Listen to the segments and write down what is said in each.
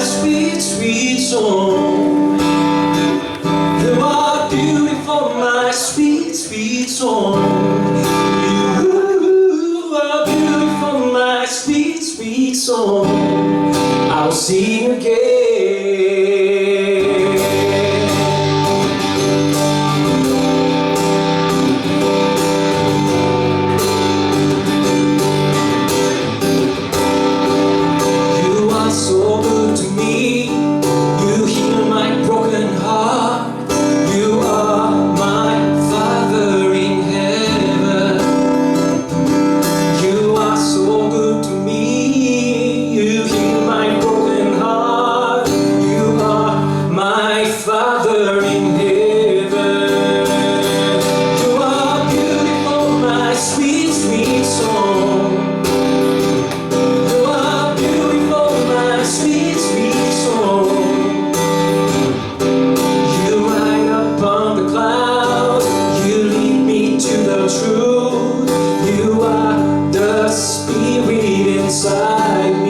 sweet, sweet song. You are beautiful, my sweet, sweet song. You are beautiful, my sweet, sweet song. I'll see you again. inside me.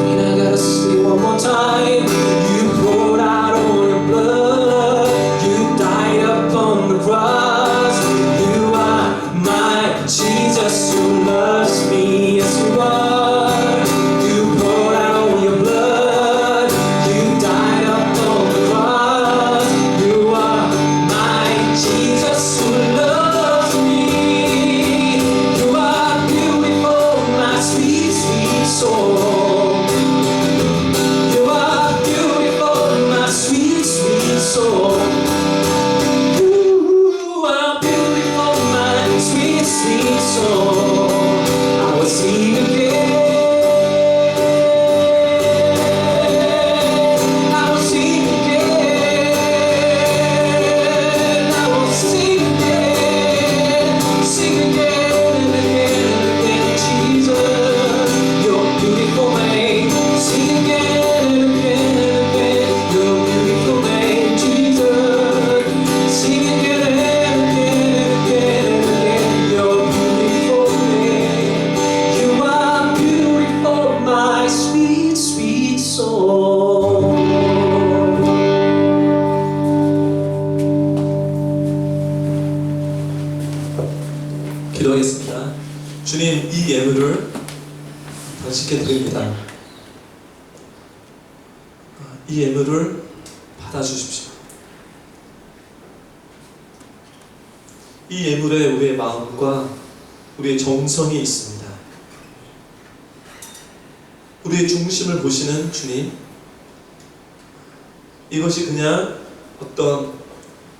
time 주님 이 예물을 당신께 드립니다. 아, 이 예물을 받아주십시오. 이 예물에 우리의 마음과 우리의 정성이 있습니다. 우리의 중심을 보시는 주님, 이것이 그냥 어떤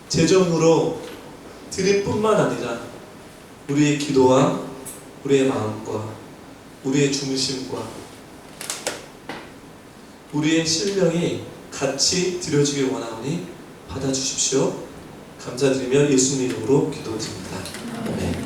재정으로 드릴 뿐만 아니라 우리의 기도와 우리의 마음과 우리의 중심과 우리의 신령이 같이 드려지길 원하오니 받아주십시오. 감사드리며 예수님 이름으로 기도드립니다. 아멘.